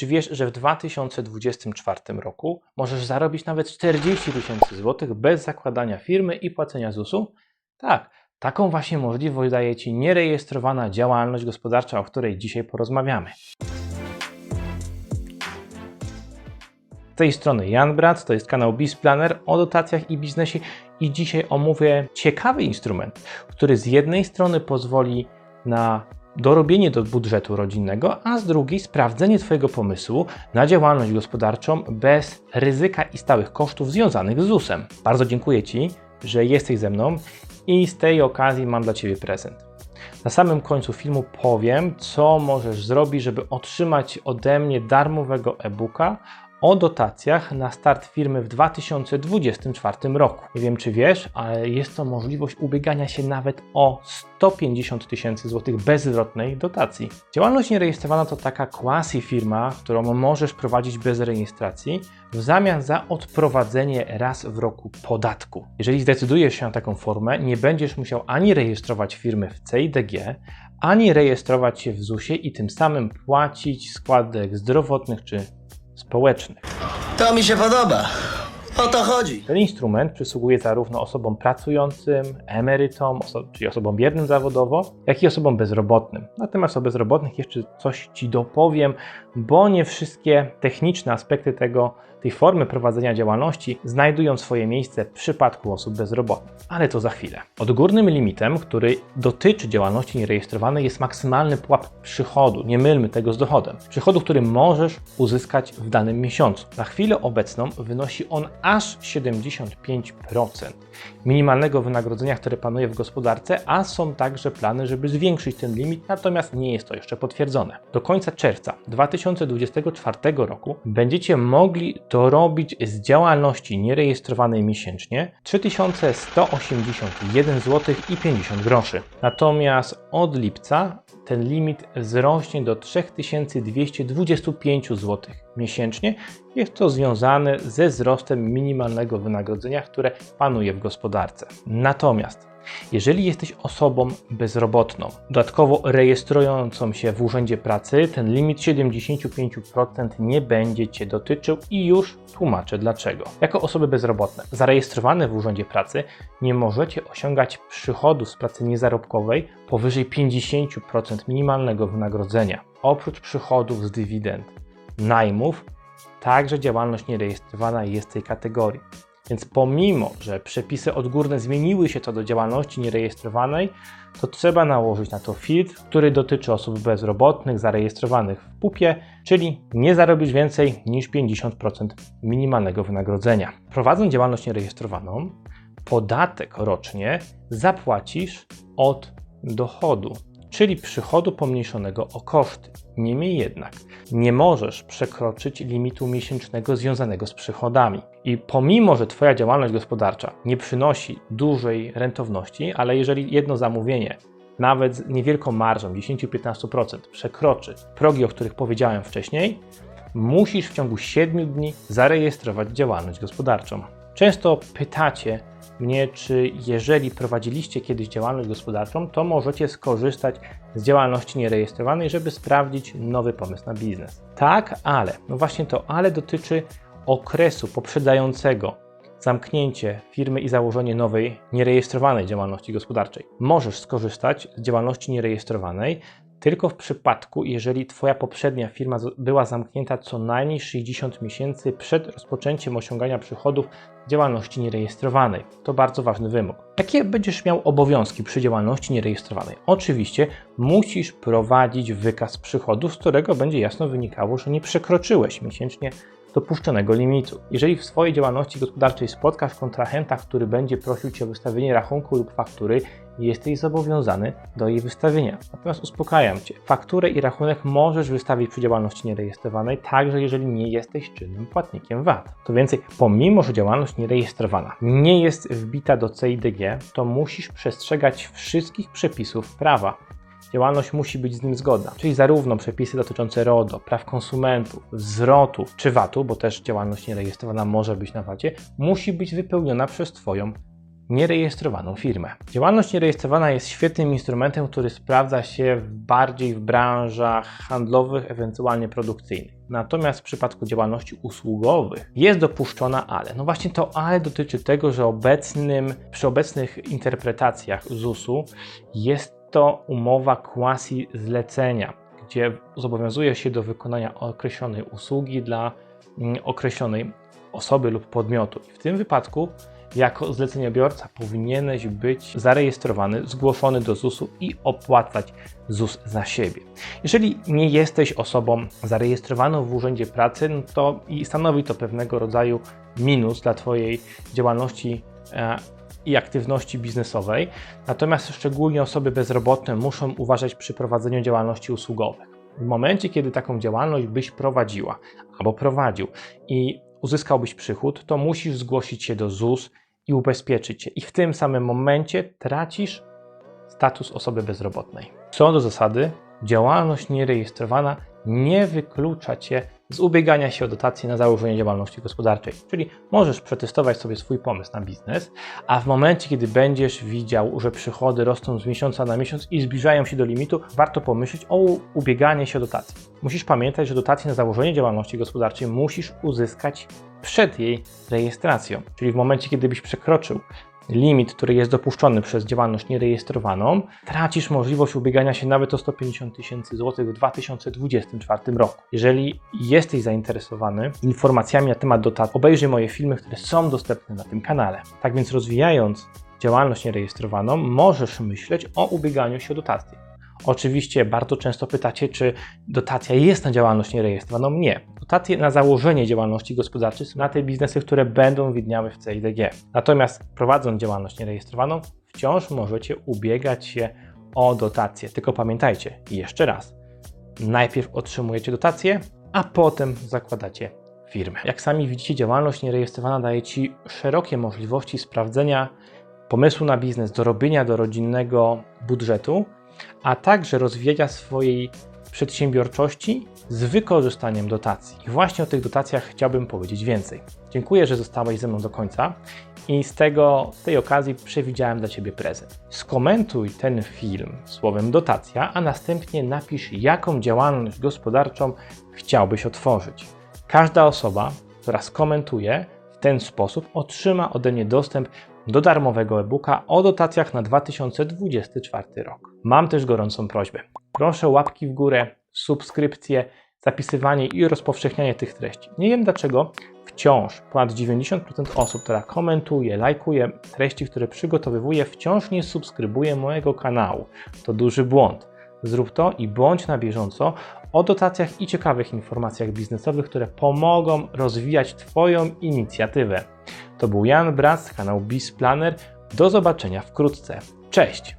Czy wiesz, że w 2024 roku możesz zarobić nawet 40 tysięcy złotych bez zakładania firmy i płacenia ZUS-u? Tak, taką właśnie możliwość daje Ci nierejestrowana działalność gospodarcza, o której dzisiaj porozmawiamy. Z tej strony Jan Brat, to jest kanał BizPlanner o dotacjach i biznesie i dzisiaj omówię ciekawy instrument, który z jednej strony pozwoli na dorobienie do budżetu rodzinnego, a z drugiej sprawdzenie Twojego pomysłu na działalność gospodarczą bez ryzyka i stałych kosztów związanych z ZUS-em. Bardzo dziękuję Ci, że jesteś ze mną i z tej okazji mam dla Ciebie prezent. Na samym końcu filmu powiem, co możesz zrobić, żeby otrzymać ode mnie darmowego e-booka o dotacjach na start firmy w 2024 roku. Nie wiem, czy wiesz, ale jest to możliwość ubiegania się nawet o 150 tysięcy złotych bezzwrotnej dotacji. Działalność nierejestrowana to taka quasi firma, którą możesz prowadzić bez rejestracji w zamian za odprowadzenie raz w roku podatku. Jeżeli zdecydujesz się na taką formę, nie będziesz musiał ani rejestrować firmy w CIDG, ani rejestrować się w ZUS-ie i tym samym płacić składek zdrowotnych czy społecznych. To mi się podoba. O to chodzi. Ten instrument przysługuje zarówno osobom pracującym, emerytom, oso- czyli osobom biernym zawodowo, jak i osobom bezrobotnym. Natomiast o bezrobotnych jeszcze coś Ci dopowiem, bo nie wszystkie techniczne aspekty tego, tej formy prowadzenia działalności znajdują swoje miejsce w przypadku osób bezrobotnych. Ale to za chwilę. Odgórnym limitem, który dotyczy działalności nierejestrowanej jest maksymalny pułap przychodu. Nie mylmy tego z dochodem. Przychodu, który możesz uzyskać w danym miesiącu. Na chwilę obecną wynosi on aż 75% minimalnego wynagrodzenia, które panuje w gospodarce, a są także plany, żeby zwiększyć ten limit, natomiast nie jest to jeszcze potwierdzone. Do końca czerwca 2024 roku będziecie mogli dorobić z działalności nierejestrowanej miesięcznie 3181 zł i 50 groszy. Natomiast od lipca ten limit wzrośnie do 3225 zł miesięcznie. Jest to związane ze wzrostem minimalnego wynagrodzenia, które panuje w gospodarce. Natomiast jeżeli jesteś osobą bezrobotną, dodatkowo rejestrującą się w Urzędzie Pracy, ten limit 75% nie będzie Cię dotyczył i już tłumaczę dlaczego. Jako osoby bezrobotne zarejestrowane w Urzędzie Pracy nie możecie osiągać przychodów z pracy niezarobkowej powyżej 50% minimalnego wynagrodzenia. Oprócz przychodów z dywidend, najmów, także działalność nierejestrowana jest w tej kategorii. Więc pomimo, że przepisy odgórne zmieniły się co do działalności nierejestrowanej, to trzeba nałożyć na to filtr, który dotyczy osób bezrobotnych zarejestrowanych w PUP-ie, czyli nie zarobisz więcej niż 50% minimalnego wynagrodzenia. Prowadząc działalność nierejestrowaną, podatek rocznie zapłacisz od dochodu, czyli przychodu pomniejszonego o koszty. Niemniej jednak nie możesz przekroczyć limitu miesięcznego związanego z przychodami. I pomimo, że Twoja działalność gospodarcza nie przynosi dużej rentowności, ale jeżeli jedno zamówienie nawet z niewielką marżą 10-15% przekroczy progi, o których powiedziałem wcześniej, musisz w ciągu 7 dni zarejestrować działalność gospodarczą. Często pytacie mnie, czy jeżeli prowadziliście kiedyś działalność gospodarczą, to możecie skorzystać z działalności nierejestrowanej, żeby sprawdzić nowy pomysł na biznes. Tak, ale, no właśnie to ale dotyczy okresu poprzedzającego zamknięcie firmy i założenie nowej, nierejestrowanej działalności gospodarczej. Możesz skorzystać z działalności nierejestrowanej tylko w przypadku, jeżeli Twoja poprzednia firma była zamknięta co najmniej 60 miesięcy przed rozpoczęciem osiągania przychodów działalności nierejestrowanej. To bardzo ważny wymóg. Jakie będziesz miał obowiązki przy działalności nierejestrowanej? Oczywiście musisz prowadzić wykaz przychodów, z którego będzie jasno wynikało, że nie przekroczyłeś miesięcznie dopuszczonego limitu. Jeżeli w swojej działalności gospodarczej spotkasz kontrahenta, który będzie prosił Cię o wystawienie rachunku lub faktury, jesteś zobowiązany do jej wystawienia. Natomiast uspokajam Cię, fakturę i rachunek możesz wystawić przy działalności nierejestrowanej, także jeżeli nie jesteś czynnym płatnikiem VAT. To więcej, pomimo, że działalność nierejestrowana nie jest wbita do CIDG, to musisz przestrzegać wszystkich przepisów prawa działalność musi być z nim zgodna. Czyli zarówno przepisy dotyczące RODO, praw konsumentów, zwrotu czy VAT-u, bo też działalność nierejestrowana może być na VAT-ie, musi być wypełniona przez Twoją nierejestrowaną firmę. Działalność nierejestrowana jest świetnym instrumentem, który sprawdza się bardziej w branżach handlowych, ewentualnie produkcyjnych. Natomiast w przypadku działalności usługowych jest dopuszczona ale. No właśnie to ale dotyczy tego, że obecnym, przy obecnych interpretacjach ZUS-u jest to umowa quasi zlecenia, gdzie zobowiązuje się do wykonania określonej usługi dla mm, określonej osoby lub podmiotu. W tym wypadku jako zleceniobiorca powinieneś być zarejestrowany, zgłoszony do ZUS-u i opłacać ZUS za siebie. Jeżeli nie jesteś osobą zarejestrowaną w Urzędzie Pracy, no to i stanowi to pewnego rodzaju minus dla Twojej działalności i aktywności biznesowej. Natomiast szczególnie osoby bezrobotne muszą uważać przy prowadzeniu działalności usługowych. W momencie, kiedy taką działalność byś prowadziła albo prowadził i uzyskałbyś przychód, to musisz zgłosić się do ZUS i ubezpieczyć się. I w tym samym momencie tracisz status osoby bezrobotnej. Co do zasady, działalność nierejestrowana nie wyklucza cię z ubiegania się o dotacje na założenie działalności gospodarczej. Czyli możesz przetestować sobie swój pomysł na biznes, a w momencie, kiedy będziesz widział, że przychody rosną z miesiąca na miesiąc i zbliżają się do limitu, warto pomyśleć o ubieganie się o dotacje. Musisz pamiętać, że dotacje na założenie działalności gospodarczej musisz uzyskać przed jej rejestracją. Czyli w momencie, kiedy byś przekroczył limit, który jest dopuszczony przez działalność nierejestrowaną, tracisz możliwość ubiegania się nawet o 150 tysięcy złotych w 2024 roku. Jeżeli jesteś zainteresowany informacjami na temat dotacji, obejrzyj moje filmy, które są dostępne na tym kanale. Tak więc rozwijając działalność nierejestrowaną, możesz myśleć o ubieganiu się o dotację. Oczywiście bardzo często pytacie, czy dotacja jest na działalność nierejestrowaną. Nie. Dotacje na założenie działalności gospodarczej są na te biznesy, które będą widniały w CIDG. Natomiast prowadząc działalność nierejestrowaną, wciąż możecie ubiegać się o dotację. Tylko pamiętajcie, jeszcze raz, najpierw otrzymujecie dotację, a potem zakładacie firmę. Jak sami widzicie, działalność nierejestrowana daje Ci szerokie możliwości sprawdzenia pomysłu na biznes, dorobienia do rodzinnego budżetu, a także rozwijania swojej przedsiębiorczości z wykorzystaniem dotacji. I właśnie o tych dotacjach chciałbym powiedzieć więcej. Dziękuję, że zostałeś ze mną do końca i z tego, z tej okazji przewidziałem dla Ciebie prezent. Skomentuj ten film słowem dotacja, a następnie napisz, jaką działalność gospodarczą chciałbyś otworzyć. Każda osoba, która skomentuje w ten sposób, otrzyma ode mnie dostęp do darmowego e-booka o dotacjach na 2024 rok. Mam też gorącą prośbę. Proszę łapki w górę, subskrypcje, zapisywanie i rozpowszechnianie tych treści. Nie wiem dlaczego wciąż ponad 90% osób, która komentuje, lajkuje treści, które przygotowywuję, wciąż nie subskrybuje mojego kanału. To duży błąd. Zrób to i bądź na bieżąco o dotacjach i ciekawych informacjach biznesowych, które pomogą rozwijać Twoją inicjatywę. To był Jan Bras z kanału BizPlanner. Do zobaczenia wkrótce. Cześć!